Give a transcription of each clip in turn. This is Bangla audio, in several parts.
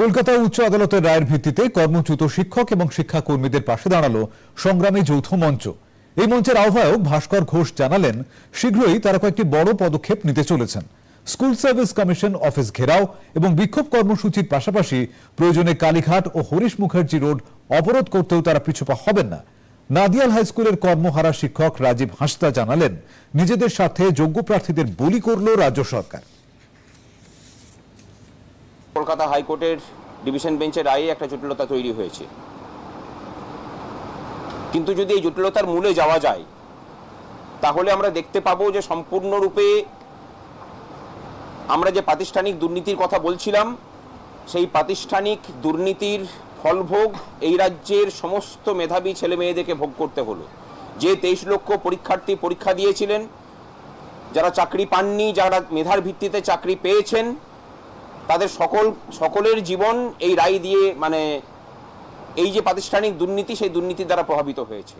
কলকাতা উচ্চ আদালতের রায়ের ভিত্তিতে কর্মচ্যুত শিক্ষক এবং শিক্ষাকর্মীদের পাশে দাঁড়াল সংগ্রামী যৌথ মঞ্চ। এই মঞ্চের আহ্বায়ক ভাস্কর ঘোষ জানালেন, শীঘ্রই তারা কয়েকটি বড় পদক্ষেপ নিতে চলেছেন। স্কুল সার্ভিস কমিশন অফিস ঘেরাও এবং বিক্ষোভ কর্মসূচির পাশাপাশি প্রয়োজনে কালীঘাট ও হরিশ মুখার্জি রোড অবরোধ করতেও তারা পিছুপা হবেন না। নাদিয়াল হাই স্কুলের কর্মহারা শিক্ষক রাজীব হাঁসদা জানালেন, নিজেদের সাথে যোগ্য প্রার্থীদের বলি করল রাজ্য সরকার। কলকাতা হাইকোর্টের ডিভিশন বেঞ্চের রায়ে একটা জটিলতা তৈরি হয়েছে। কিন্তু যদি এই জটিলতার মূলে যাওয়া যায়, তাহলে আমরা দেখতে পাবো যে সম্পূর্ণরূপে আমরা যে প্রাতিষ্ঠানিক দুর্নীতির কথা বলছিলাম, সেই প্রাতিষ্ঠানিক দুর্নীতির ফলভোগ এই রাজ্যের সমস্ত মেধাবী ছেলে মেয়েদেরকে ভোগ করতে হলো। যে তেইশ লক্ষ পরীক্ষার্থী পরীক্ষা দিয়েছিলেন, যারা চাকরি পাননি, যারা মেধার ভিত্তিতে চাকরি পেয়েছেন তাদের সকল, সকলের জীবন এই রায় দিয়ে মানে এই যে প্রাতিষ্ঠানিক দুর্নীতি, সেই দুর্নীতি দ্বারা প্রভাবিত হয়েছে।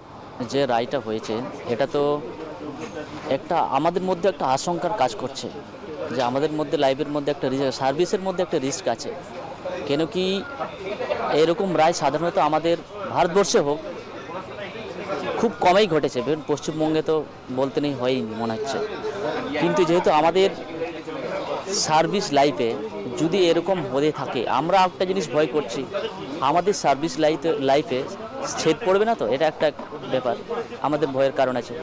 যে রায়টা হয়েছে, এটা তো একটা আমাদের মধ্যে একটা আশঙ্কার কাজ করছে, যে আমাদের মধ্যে লাইফের মধ্যে একটা সার্ভিসের মধ্যে একটা রিস্ক আছে। কেন কি এরকম রায় সাধারণত আমাদের ভারতবর্ষে হোক, খুব কমই ঘটেছে। পশ্চিমবঙ্গে তো বলতে নেই হয়নি মনে হচ্ছে। কিন্তু যেহেতু আমাদের সার্ভিস লাইফে যদি এরকম হয়ে থাকে, আমরা একটা জিনিস ভয় করছি। আমাদের সার্ভিস লাইফ লাইফে ছেদ পড়বে না তো? এটা একটা ব্যাপার। আমাদের ভয়ের কারণ আছে।